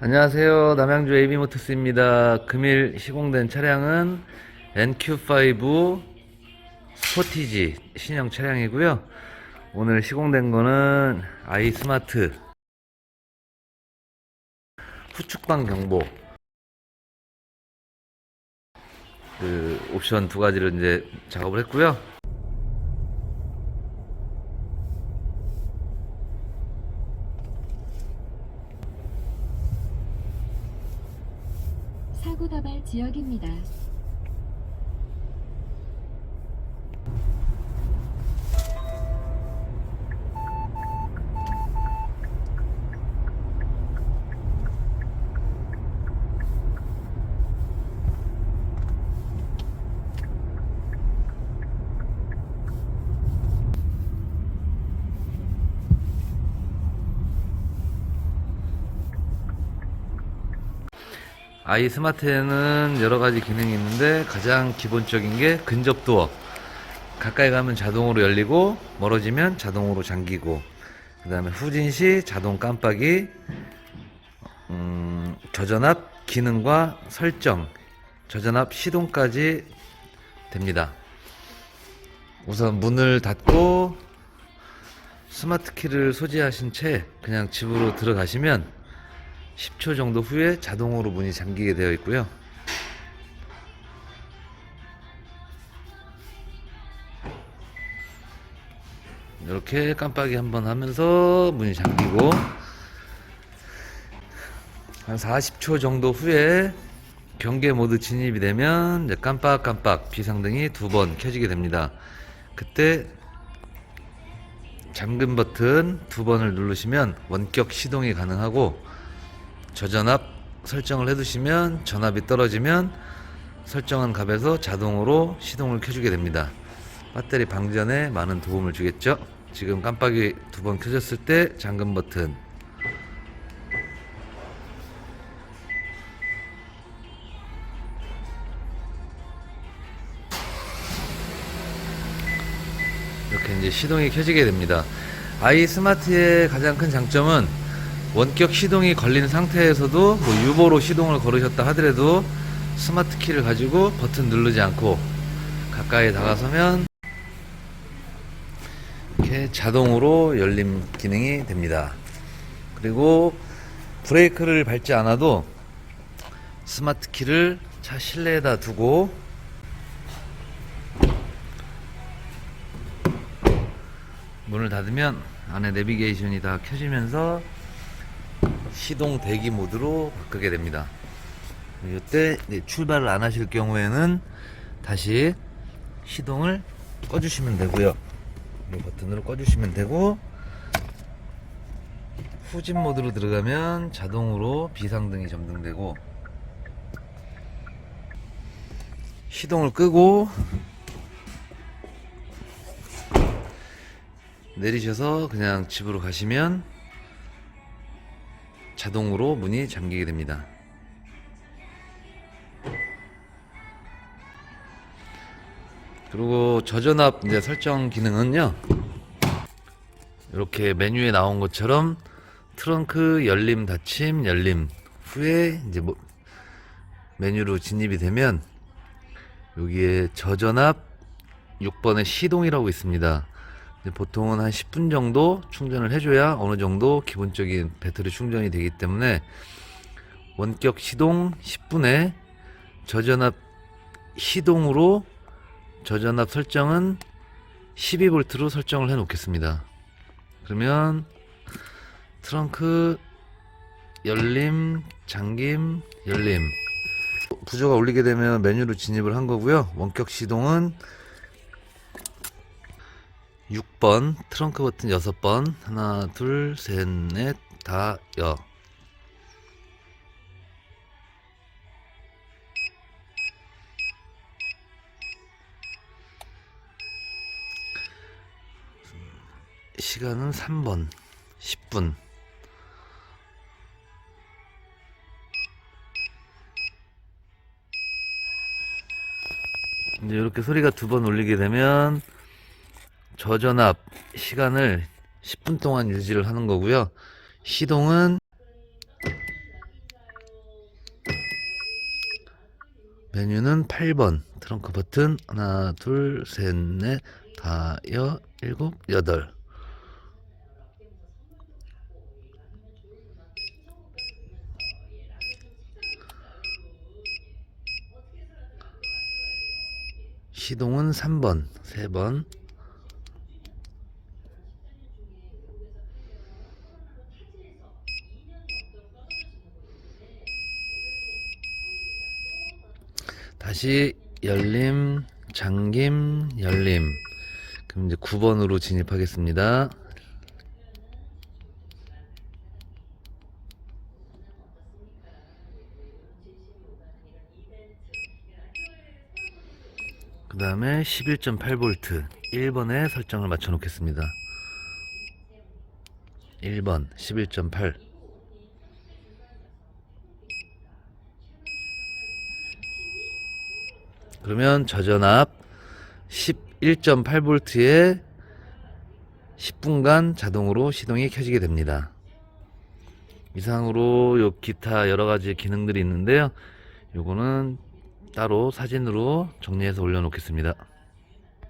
안녕하세요. 남양주 AB모터스입니다. 금일 시공된 차량은 NQ5 스포티지 신형 차량이고요. 오늘 시공된 거는 아이 스마트 후측방 경보 그 옵션 두 가지를 이제 작업을 했고요. 사고 다발 지역입니다. 아이 스마트에는 여러 가지 기능이 있는데 가장 기본적인 게 근접 도어. 가까이 가면 자동으로 열리고 멀어지면 자동으로 잠기고 그 다음에 후진 시 자동 깜빡이 음, 저전압 기능과 설정 저전압 시동까지 됩니다. 우선 문을 닫고 스마트 키를 소지하신 채 그냥 집으로 들어가시면 10초 정도 후에 자동으로 문이 잠기게 되어 있고요. 이렇게 깜빡이 한번 하면서 문이 잠기고 한 40초 정도 후에 경계 모드 진입이 되면 깜빡깜빡 비상등이 두 번 켜지게 됩니다. 그때 잠금 버튼 두 번을 누르시면 원격 시동이 가능하고 저전압 설정을 해두시면 전압이 떨어지면 설정한 값에서 자동으로 시동을 켜주게 됩니다. 배터리 방전에 많은 도움을 주겠죠. 지금 깜빡이 두 번 켜졌을 때 잠금 버튼 이렇게 이제 시동이 켜지게 됩니다. 아이 스마트의 가장 큰 장점은 원격 시동이 걸린 상태에서도 뭐 유보로 시동을 걸으셨다 하더라도 스마트 키를 가지고 버튼 누르지 않고 가까이 다가서면 이렇게 자동으로 열림 기능이 됩니다. 그리고 브레이크를 밟지 않아도 스마트 키를 차 실내에다 두고 문을 닫으면 안에 내비게이션이 다 켜지면서 시동 대기 모드로 바꾸게 됩니다. 이때 출발을 안 하실 경우에는 다시 시동을 꺼주시면 되고요. 이 버튼으로 꺼주시면 되고 후진 모드로 들어가면 자동으로 비상등이 점등되고 시동을 끄고 내리셔서 그냥 집으로 가시면 자동으로 문이 잠기게 됩니다. 그리고 저전압 이제 설정 기능은요. 이렇게 메뉴에 나온 것처럼 트렁크 열림 닫힘 열림 후에 이제 뭐 메뉴로 진입이 되면 여기에 저전압 6번의 시동이라고 있습니다. 보통은 한 10분 정도 충전을 해줘야 어느 정도 기본적인 배터리 충전이 되기 때문에 원격 시동 10분에 저전압 시동으로 저전압 설정은 12V로 설정을 해 놓겠습니다. 그러면 트렁크 열림, 잠김, 열림 부저가 울리게 되면 메뉴로 진입을 한 거고요. 원격 시동은 6번 트렁크 버튼 6번 하나 둘 셋 넷 다 여. 시간은 3번 10분. 이제 이렇게 소리가 두 번 울리게 되면 저전압 시간을 10분 동안 유지를 하는 거고요. 시동은 메뉴는 8번. 트렁크 버튼 하나 둘 셋 넷 다여 일곱 여덟. 시동은 3번 3번. 다시 열림, 잠김, 열림. 그럼 이제 9번으로 진입하겠습니다. 그 다음에 11.8V 1번에 설정을 맞춰 놓겠습니다. 1번 11.8 그러면 저전압 11.8V에 10분간 자동으로 시동이 켜지게 됩니다. 이상으로 요 기타 여러 가지 기능들이 있는데요. 요거는 따로 사진으로 정리해서 올려놓겠습니다.